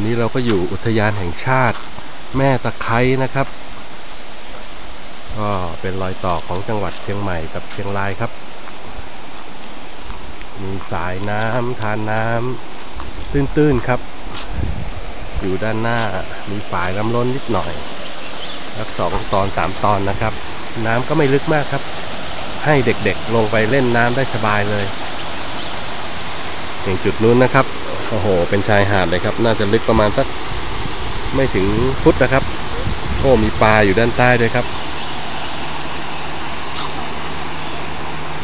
ันนี้เราก็อยู่อุทยานแห่งชาติ แม่ตะไคร้นะครับ ก็เป็นรอยต่อของจังหวัดเชียงใหม่กับเชียงรายครับ มีสายน้ำทานน้ำตื้นๆครับ อยู่ด้านหน้ามีฝายน้ำล้นนิดหน่อยสักสองตอนสามตอนนะครับ น้ำก็ไม่ลึกมากครับ ให้เด็กๆลงไปเล่นน้ำได้สบายเลยอย่างจุดนู้นนะครับ โอ้โห เป็นชายหาดเลยครับ น่าจะลึกประมาณสักไม่ถึงฟุตนะครับโอ้มีปลาอยู่ด้านใต้ด้วยครับ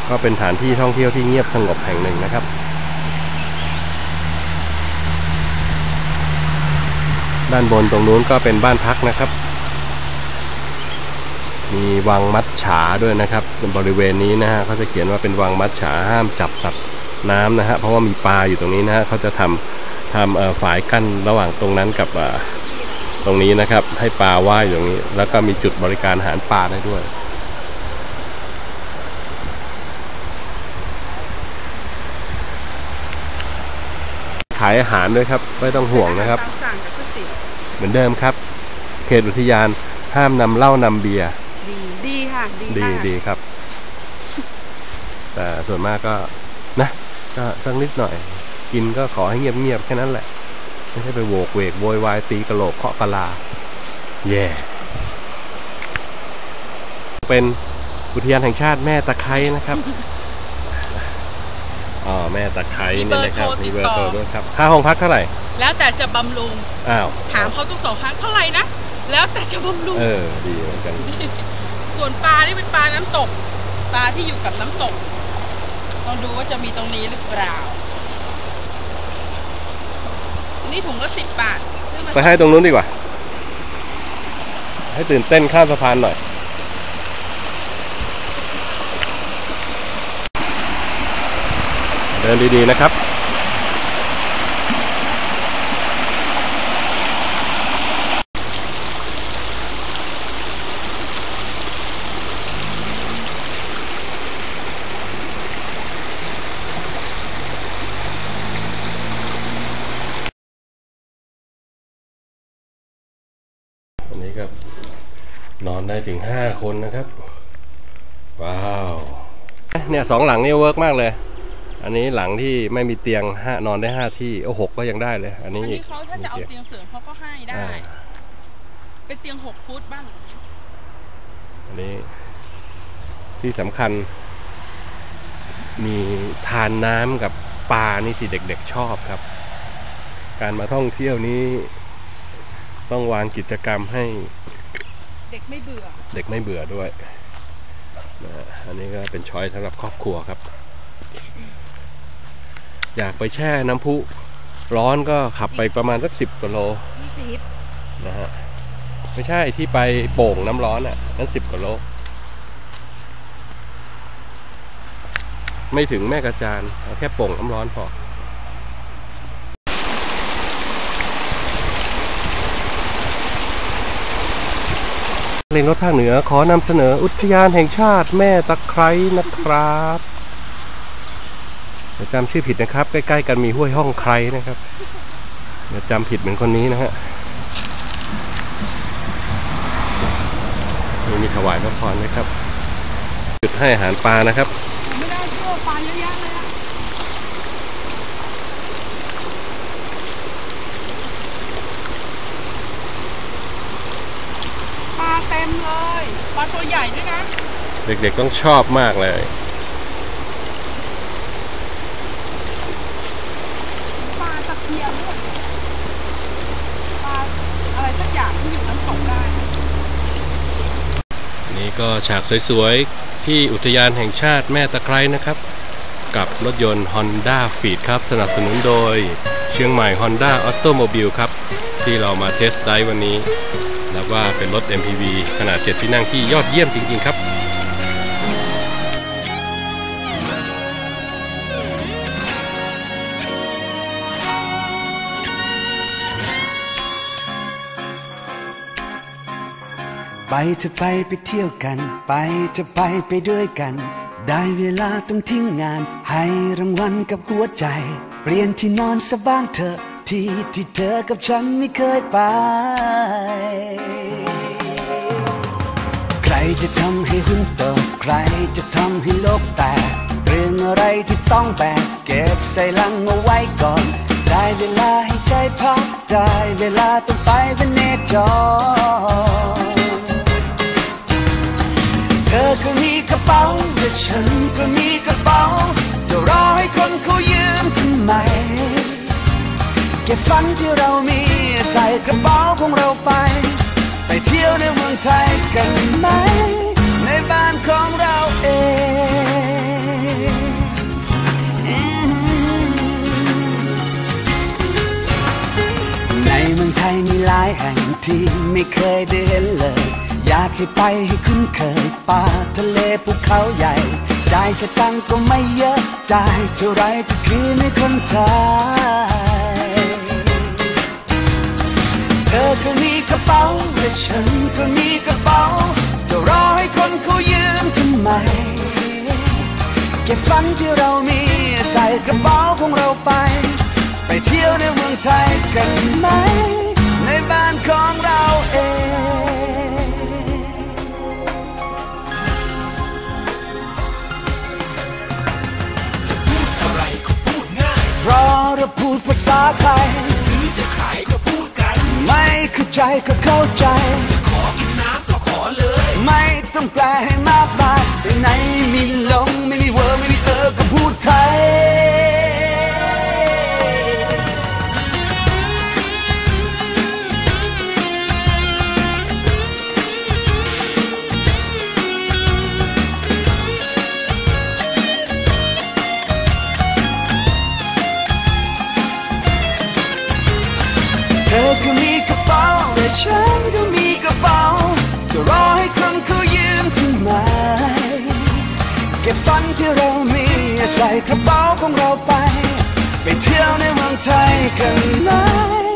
ก็เป็นฐานที่ท่องเที่ยวที่เงียบสงบแห่งหนึ่งนะครับ ด้านบนตรงนู้นก็เป็นบ้านพักนะครับ มีวังมัดฉาด้วยนะครับ บริเวณนี้นะฮะเขาจะเขียนว่าเป็นวังมัดฉาห้ามจับสัตว์ น้ำนะฮะเพราะว่ามีปลาอยู่ตรงนี้นะฮะเขาจะทำทำเอ่อฝายกั้นระหว่างตรงนั้นกับเอ่อตรงนี้นะครับ ให้ปลาว่ายอยู่ตรงนี้ แล้วก็มีจุดบริการอาหารปลาได้ด้วยขายอาหารด้วยครับ ไม่ต้องห่วงนะครับตามสั่งกับก๋วยเตี๋ยวเหมือนเดิมครับ เขตอุทยานห้ามนำเหล้านำเบียร์ดีดีค่ะ ดีดีมากดีครับ แต่ส่วนมากก็นะ ก็สักนิดหน่อย กินก็ขอให้เงียบๆแค่นั้นแหละ ไม่ใช่ไปโวกเวกโวยวายตีกระโหลกเคาะกะลาแย่เป็นอุทยานแห่งชาติแม่ตะไคร้นะครับอ๋อแม่ตะไคร้นี่นะครับมีเบอร์โทรด้วยครับ ค่าห้องพักเท่าไหร่ แล้วแต่จะบำรุงอ้าวถามเขาทุกสองครั้งเท่าไหร่นะแล้วแต่จะบำรุงเออดีเหมือนกัน ส่วนปลานี่เป็นปลาน้ำตก ปลาที่อยู่กับน้ำตก ลองดูว่าจะมีตรงนี้หรือเปล่า นี่ถุงก็สิบบาท ซื้อมาไปให้ตรงนู้นดีกว่า ให้ตื่นเต้นข้ามสะพานหน่อย เดินดีๆนะครับ อันนี้ก็ นอนได้ถึงห้าคนนะครับ ว้าว เนี่ยสองหลังนี่เวิร์กมากเลย อันนี้หลังที่ไม่มีเตียงห้านอนได้ห้าที่โอ้หกก็ยังได้เลย อันนี้อันอีนี้กเขาถ้าจะเอาเตียงเสริมเขาก็ให้ได้ อ่าเป็นเตียงหกฟุตบ้าง อันนี้ที่สำคัญ มีทานน้ำกับปลานี่สิเด็กๆชอบครับ การมาท่องเที่ยวนี้ ต้องวางกิจกรรมให้ เด็กไม่เบื่อ เด็กไม่เบื่อด้วยนะฮะอันนี้ก็เป็นช้อยสำหรับครอบครัวครับ อยากไปแช่น้ำพุร้อนก็ขับไปประมาณสักสิบกิโลยี่สิบนะฮะไม่ใช่ที่ไปโป่งน้ำร้อนอะนั่นสิบกิโลไม่ถึงแม่กระจานเอาแค่โป่งน้ำร้อนพอ ลงรถภาคเหนือขอนำเสนออุทยานแห่งชาติแม่ตะไคร้นะครับอย่าจำชื่อผิดนะครับ ใกล้ๆกันมีห้วยห้องใครนะครับอย่าจำผิดเหมือนคนนี้นะฮะนี่มีถวายพระพรนะครับ จุดให้อาหารปลานะครับไม่ได้เชื่อปลาเยอะแยะเลยอะปลาเต็ มเลยปลาตัวใหญ่ด้วยนะ เด็กๆต้องชอบมากเลย ปลาตะเพียนด้วยปลาอะไรสักอย่างที่อยู่น้ำตกได้ นี่ก็ฉากสวยๆ ที่อุทยานแห่งชาติแม่ตะไคร้นะครับ กับรถยนต์ Honda f e e d ครับ สนับสนุนโดย เชียงใหม่ Honda Automobile ครับ ที่เรามาเทสไดรฟ์วันนี้ นับว่าเป็นรถ MPV ขนาด 7 ที่นั่งที่ยอดเยี่ยมจริง ๆ ครับไปเธอะไปไปเที่ยวกัน ไปเธอะไปไปด้วยกัน ได้เวลาต้องทิ้งงาน ให้รางวัลกับหัวใจ เปลี่ยนที่นอนซะบ้างเถอะ ที่ที่เธอกับฉันไม่เคยไป ใครจะทำให้หุ้นตกใครจะทำให้โลกแตกเรื่องอะไรที่ต้องแบกเก็บใส่ลังเอาไว้ก่อน ได้เวลาให้ใจพักได้เวลาต้องไปเป็นเนจรเธอก็มีกระเป๋าและฉันก็มี เก็บฝันที่เรามีใส่กระเป๋าของเราไป ไปเที่ยวในเมืองไทยกันไหม ในบ้านของเราเองในเมืองไทยมีหลายแห่งที่ไม่เคยได้เห็นเลย อยากให้ไปให้คุ้นเคยป่าทะเลภูเขาใหญ่จ่ายสตังก็ไม่เยอะจ่ายเท่าไรก็คืนให้คนไทย อก็มีกระเป๋าและฉันก็มีกระเป๋าจะรอให้คนเขายืมทำไม เก็บฝันที่เรามีใส่กระเป๋าของเราไป ไปเที่ยวในเมืองไทยกันไหม ในบ้านของเราเอง ใจก็เข้าใจขอกินน้ำก็ขอเลย ไม่ต้องแปลให้ นที่เรามีใส่กระเป๋าของเราไป ไปเที่ยวในเมืองไทยกันไงเลย